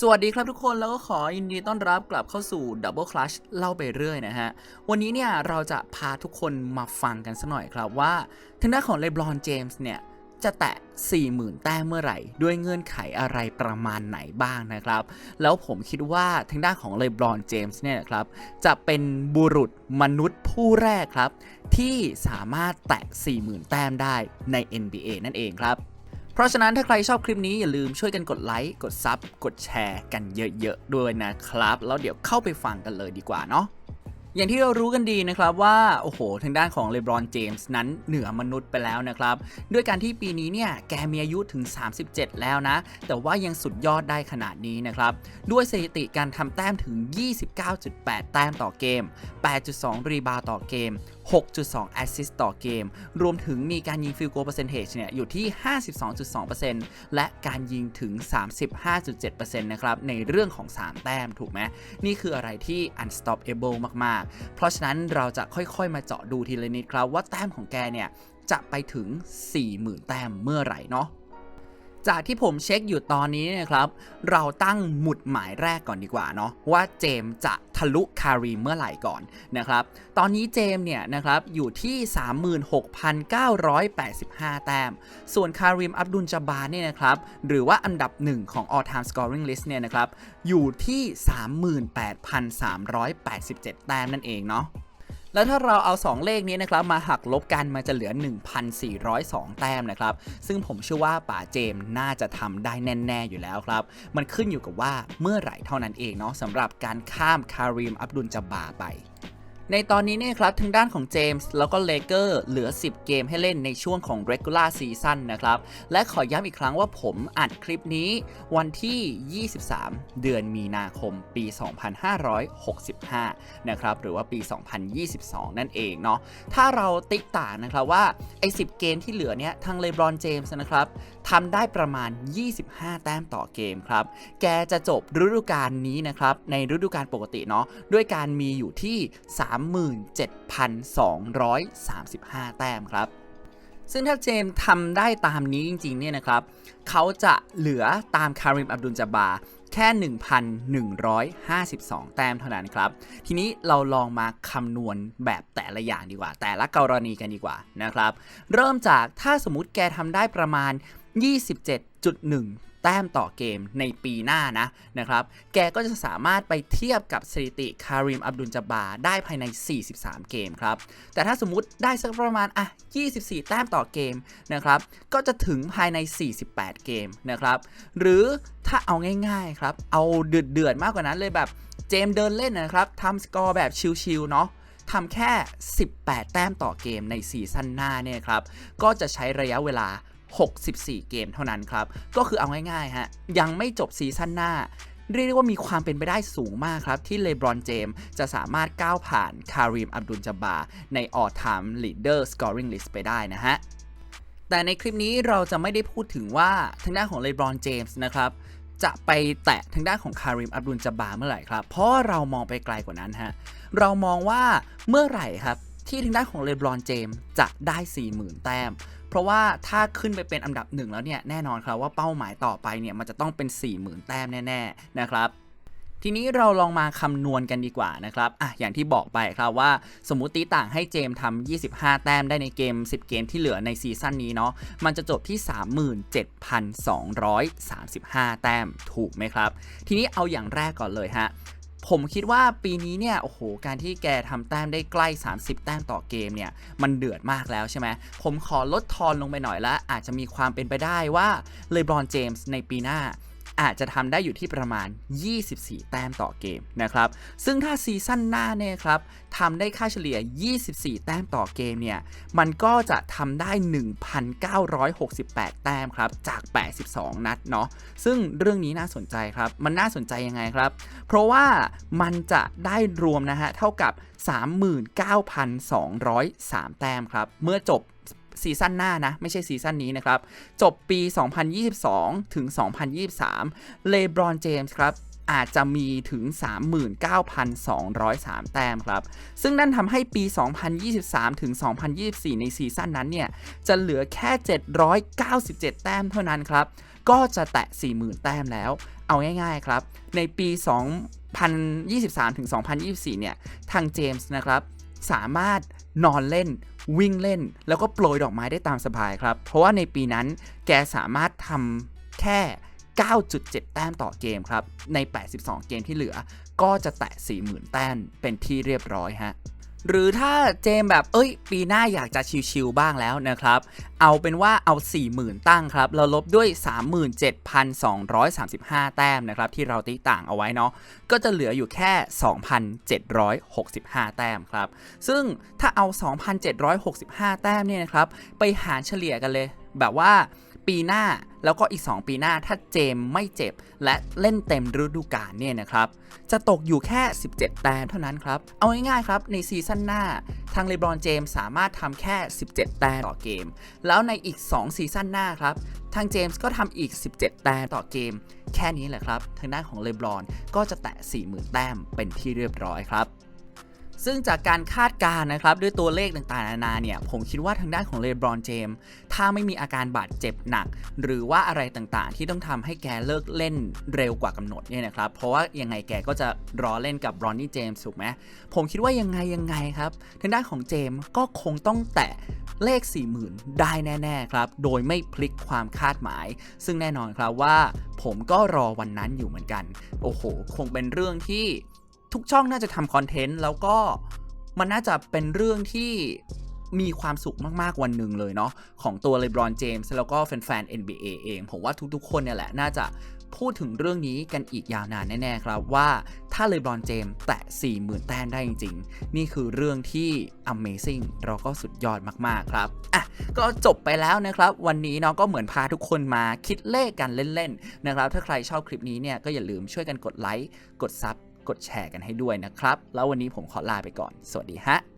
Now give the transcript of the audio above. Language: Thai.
สวัสดีครับทุกคนแล้วก็ขอยินดีต้อนรับกลับเข้าสู่ Double Clutch เล่าไปเรื่อยนะฮะ วันนี้เนี่ยเราจะพาทุกคนมาฟังกันสักหน่อยครับว่าทางด้านของเลบรอนเจมส์เนี่ย จะแตะ 40,000 แต้มเมื่อไหร่ ด้วยเงื่อนไขอะไรประมาณไหนบ้างนะครับ แล้วผมคิดว่าทางด้านของเลบรอนเจมส์เนี่ยครับจะเป็นบุรุษมนุษย์ผู้แรกครับ ที่สามารถแตะ 40,000 แต้มได้ใน NBA นั่นเองครับ เพราะฉะนั้นถ้าใครชอบคลิปนี้อย่าลืมช่วยกันกดไลค์ กดซับกดแชร์กันเยอะๆด้วยนะครับ แล้วเดี๋ยวเข้าไปฟังกันเลยดีกว่าเนาะอย่างที่เรารู้กันดีนะครับว่า โอ้โห ทางด้านของเลบรอนเจมส์นั้นเหนือมนุษย์ไปแล้วนะครับ ด้วยการที่ปีนี้เนี่ย แกมีอายุถึง 37 แล้วนะ แต่ว่ายังสุดยอดได้ขนาดนี้นะครับ ด้วยสถิติการทำแต้มถึง 29.8 แต้มต่อเกม 8.2 รีบาวต่อเกม6.2 แอสซิสต์ต่อเกม รวมถึงมีการยิงฟิลโกเปอร์เซนเทจเนี่ยอยู่ที่ 52.2%และการยิงถึง 35.7%นะครับ ในเรื่องของ 3 แต้มถูกไหม นี่คืออะไรที่ unstoppable มาก ๆ เพราะฉะนั้นเราจะค่อยๆ มาเจาะดูทีละนิดครับว่าแต้มของแกเนี่ยจะไปถึง 40,000 แต้มเมื่อไหร่เนาะ จากที่ผมเช็คอยู่ตอนนี้นะครับ เราตั้งหมุดหมายแรกก่อนดีกว่าเนาะว่าเจมจะทะลุคารีเมื่อไหร่ก่อนนะครับ ตอนนี้เจมเนี่ยนะครับอยู่ที่ 36,985 แต้ม ส่วนคาริมอับดุลจาบาเนี่ยนะครับ หรือว่าอันดับหนึ่งของ all time scoring list เนี่ยนะครับ อยู่ที่ 38,387 แต้มนั่นเองเนาะ แล้วถ้าเราเอา 2 เลขนี้นะครับมาหักลบกันมันจะเหลือ 1,402 แต้มนะครับ ซึ่งผมเชื่อว่าป๋าเจมส์น่าจะทำได้แน่ ๆ อยู่แล้วครับ มันขึ้นอยู่กับว่าเมื่อไหร่เท่านั้นเองเนาะสำหรับการข้ามคารีมอับดุลจาบาไป ในตอนนี้เนี่ยครับทางด้านของเจมส์แล้วก็เลเกอร์เหลือ 10 เกมให้เล่นในช่วงของ regular season นะครับ และขอย้ำอีกครั้งว่าผมอัดคลิปนี้วันที่ 23 เดือนมีนาคมปี 2565 นะครับ หรือว่าปี 2022 นั่นเองเนาะถ้าเราติ๊กต่างนะครับว่า ไอ้ 10 เกมที่เหลือเนี่ยทางเลบรอนเจมส์นะครับทำได้ประมาณ 25 แต้มต่อเกมครับ แกจะจบฤดูกาลนี้นะครับในฤดูกาลปกติเนาะด้วยการมีอยู่ที่37,235 แต้มครับ ซึ่งถ้าเจมทำได้ตามนี้จริงๆเนี่ยนะครับ เขาจะเหลือตามคาริมอับดุลจาบาร์แค่ 1,152 แต้มเท่านั้นครับ ทีนี้เราลองมาคำนวณแบบแต่ละอย่างดีกว่า แต่ละกรณีกันดีกว่านะครับ เริ่มจากถ้าสมมติแกทำได้ประมาณ 27.1 แต้มต่อเกมในปีหน้านะนะครับ แกก็จะสามารถไปเทียบกับสถิติคาริมอับดุลจาบาได้ภายใน 43 เกมครับ แต่ถ้าสมมุติได้สักประมาณอะ24 แต้มต่อเกมนะครับ ก็จะถึงภายใน 48 เกมนะครับ หรือถ้าเอาง่ายๆครับ เอาเดือดๆมากกว่านั้นเลยแบบเจมเดินเล่นนะครับทำสกอร์แบบชิลๆเนาะทำแค่ 18 แต้มต่อเกมในซีซั่นหน้าเนี่ยครับ ก็จะใช้ระยะเวลา 64 เกมเท่านั้นครับ ก็คือเอาง่ายๆฮะยังไม่จบซีซั่นหน้า เรียกได้ว่ามีความเป็นไปได้สูงมากครับ ที่เลบรอนเจมส์จะสามารถก้าวผ่านคาริมอับดุลจาบาร์ใน all time leader scoring list ไปได้นะฮะแต่ในคลิปนี้เราจะไม่ได้พูดถึงว่าทางด้านของเลบรอนเจมส์นะครับจะไปแตะทางด้านของคาริมอับดุลจาบาเมื่อไหร่ครับ เพราะเรามองไปไกลกว่านั้นฮะ เรามองว่าเมื่อไหร่ครับ ที่ทางด้านของเลบรอนเจมส์จะได้ 40,000 แต้ม เพราะว่าถ้าขึ้นไปเป็นอันดับหนึ่งแล้วเนี่ยแน่นอนครับว่าเป้าหมายต่อไปเนี่ยมันจะต้องเป็น 40,000 แต้มแน่ๆนะครับทีนี้เราลองมาคำนวณกันดีกว่านะครับ อะ อย่างที่บอกไปครับว่าสมมติต่างให้เจมส์ทำ 25 แต้มได้ในเกม 10 เกมที่เหลือในซีซั่นนี้เนาะ มันจะจบที่ 37,235 แต้ม ถูกไหมครับ ทีนี้เอาอย่างแรกก่อนเลยฮะ ผมคิดว่าปีนี้เนี่ยโอ้โหการที่แกทำแต้มได้ใกล้ 30 แต้มต่อเกมเนี่ยมันเดือดมากแล้วใช่ไหมผมขอลดทอนลงไปหน่อยละอาจจะมีความเป็นไปได้ว่าเลบรอนเจมส์ในปีหน้า อาจจะทำได้อยู่ที่ประมาณ 24 แต้มต่อเกมนะครับ ซึ่งถ้าซีซั่นหน้าเนี่ยครับทำได้ค่าเฉลี่ย 24 แต้มต่อเกมเนี่ย มันก็จะทำได้ 1,968 แต้มครับ จาก 82 นัดเนาะ ซึ่งเรื่องนี้น่าสนใจครับ มันน่าสนใจยังไงครับ เพราะว่ามันจะได้รวมนะฮะ เท่ากับ 39,203 แต้มครับ เมื่อจบ ซีซั่นหน้านะ ไม่ใช่ซีซั่นนี้นะครับ จบปี 2022 ถึง 2023 เลบรอนเจมส์ครับอาจจะมีถึง 39,203 แต้มครับ ซึ่งนั่นทำให้ปี 2023 ถึง 2024 ในซีซั่นนั้นเนี่ย จะเหลือแค่ 797 แต้มเท่านั้นครับ ก็จะแตะ 40,000 แต้มแล้ว เอาง่ายๆครับ ในปี 2023 ถึง 2024 เนี่ย ทางเจมส์นะครับ สามารถนอนเล่น วิ่งเล่น แล้วก็โปรยดอกไม้ได้ตามสบายครับ เพราะว่าในปีนั้นแกสามารถทำแค่ 9.7 แต้มต่อเกมครับ ใน 82 เกมที่เหลือ ก็จะแตะ 40,000 แต้มเป็นที่เรียบร้อยฮะ หรือถ้าเจมแบบเอ้ย ปีหน้าอยากจะชิวๆบ้างแล้วนะครับ เอาเป็นว่าเอา 40,000 ตั้งครับ เราลบด้วย 37,235 แต้มนะครับ ที่เราตีต่างเอาไว้เนาะก็จะเหลืออยู่แค่ 2,765 แต้มครับ ซึ่งถ้าเอา 2,765 แต้มเนี่ยนะครับ ไปหารเฉลี่ยกันเลยแบบว่า ปีหน้าแล้วก็อีก 2 ปีหน้าถ้าเจมไม่เจ็บ และเล่นเต็มฤดูกาลเนี่ยนะครับ จะตกอยู่แค่ 17 แต้มเท่านั้นครับ เอาง่ายๆครับ ในซีซั่นหน้า ทางเลบรอนเจมสามารถทำแค่ 17 แต้มต่อเกม แล้วในอีก 2 ซีซั่นหน้าครับ ทางเจมส์ก็ทำอีก 17 แต้มต่อเกม แค่นี้แหละครับ ทางด้านของเลบรอนก็จะแตะ 40,000 แต้มเป็นที่เรียบร้อยครับ ซึ่งจากการคาดการณ์นะครับด้วยตัวเลขต่างๆนานาเนี่ยผมคิดว่าทางด้านของเลบรอนเจมส์ถ้าไม่มีอาการบาดเจ็บหนัก หรือว่าอะไรต่างๆ ที่ต้องทำให้แกเลิกเล่นเร็วกว่ากำหนดเนี่ยนะครับเพราะว่ายังไงแกก็จะรอเล่นกับบรอนนี่เจมส์ถูกไหมผมคิดว่ายังไงยังไงครับทางด้านของเจมส์ก็คงต้องแตะเลข 40,000 ได้แน่ ๆ ครับ โดยไม่พลิกความคาดหมาย ซึ่งแน่นอนครับว่าผมก็รอวันนั้นอยู่เหมือนกัน โอ้โห คงเป็นเรื่องที่ ทุกช่องน่าจะทำคอนเทนต์แล้วก็มันน่าจะเป็นเรื่องที่มีความสุขมากๆวันหนึ่งเลยเนาะของตัวเลบรอนเจมส์แล้วก็แฟนๆ NBA เอง ผมว่าทุกๆ คนเนี่ยแหละ น่าจะพูดถึงเรื่องนี้กันอีกยาวนานแน่ๆครับว่าถ้าเลบรอนเจมส์แตะ 40,000 แต้มได้จริง ๆ นี่คือเรื่องที่ Amazing เราก็สุดยอดมากๆครับ อะ ก็จบไปแล้วนะครับ วันนี้เนาะก็เหมือนพาทุกคนมาคิดเลขกันเล่น ๆ นะครับ ถ้าใครชอบคลิปนี้เนี่ยก็อย่าลืมช่วยกันกดไลค์กดซับ กดแชร์กันให้ด้วยนะครับ แล้ววันนี้ผมขอลาไปก่อน สวัสดีฮะ